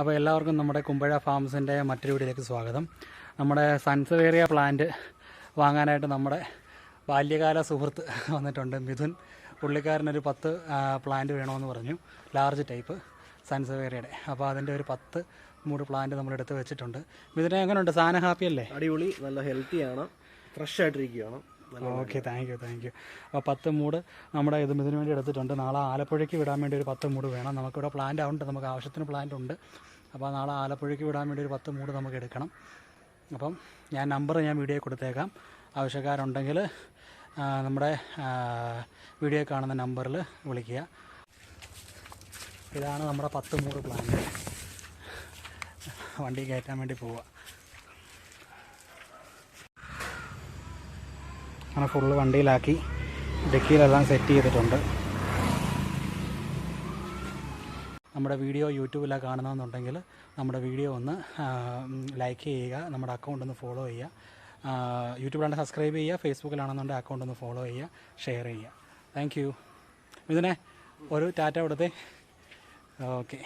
അപ്പോൾ എല്ലാവർക്കും നമ്മുടെ കുമ്പഴ ഫാംസിന്റെ മറ്റൊരു വീഡിയോയിലേക്ക് സ്വാഗതം. നമ്മുടെ സൺസവേറിയ പ്ലാന്റ് വാങ്ങാനായിട്ട് നമ്മുടെ ബാല്യകാല സുഹൃത്ത് വന്നിട്ടുണ്ട് മിഥുൻ. പുള്ളിക്കാരനൊരു പത്ത് പ്ലാന്റ് വേണമെന്ന് പറഞ്ഞു. ലാർജ് ടൈപ്പ് സൺസവേറിയയുടെ. അപ്പോൾ അതിന്റെ ഒരു പത്ത് മൂട് പ്ലാന്റ് നമ്മളെടുത്ത് വെച്ചിട്ടുണ്ട്. മിഥുനെ എങ്ങനെയുണ്ട് സാധനം ഹാപ്പിയല്ലേ അടിപൊളി നല്ല ഹെൽത്തിയാണ് fresh ആയിട്ടിരിക്കുകയാണ്. Okay thank you thank you അപ്പോൾ പത്ത് മൂട് നമ്മുടെ ഇത് ഇതിന് വേണ്ടി എടുത്തിട്ടുണ്ട്. നാളെ ആലപ്പുഴയ്ക്ക് വിടാൻ വേണ്ടി ഒരു പത്ത് മൂട് വേണം. നമുക്കിവിടെ പ്ലാന്റ് ഉണ്ട് നമുക്ക് ആവശ്യത്തിന് പ്ലാന്റ് ഉണ്ട്. അപ്പോൾ നാളെ ആലപ്പുഴയ്ക്ക് വിടാൻ വേണ്ടി ഒരു പത്ത് മൂട് നമുക്ക് എടുക്കണം. അപ്പം ഞാൻ നമ്പർ ഞാൻ വീഡിയോ കൊടുത്തേക്കാം. ആവശ്യക്കാരുണ്ടെങ്കിൽ നമ്മുടെ വീഡിയോ കാണുന്ന നമ്പറിൽ വിളിക്കുക. ഇതാണ് നമ്മുടെ പത്ത് മൂട് പ്ലാന്റ് വണ്ടി കയറ്റാൻ വേണ്ടി പോവുക. അങ്ങനെ ഫുള്ള് വണ്ടിയിലാക്കി ഡെക്കിയിലെല്ലാം സെറ്റ് ചെയ്തിട്ടുണ്ട്. നമ്മുടെ വീഡിയോ യൂട്യൂബിലാണ് കാണുന്നതെന്നുണ്ടെങ്കിൽ നമ്മുടെ വീഡിയോ ഒന്ന് ലൈക്ക് ചെയ്യുക നമ്മുടെ അക്കൗണ്ട് ഒന്ന് ഫോളോ ചെയ്യുക. യൂട്യൂബിലാണ് സബ്സ്ക്രൈബ് ചെയ്യുക ഫേസ്ബുക്കിലാണെന്നുണ്ടെങ്കിൽ അക്കൗണ്ട് ഒന്ന് ഫോളോ ചെയ്യുക ഷെയർ ചെയ്യുക. താങ്ക് യു ഇതിനെ ഒരു ടാറ്റ കൊടുത്തേ. ഓക്കെ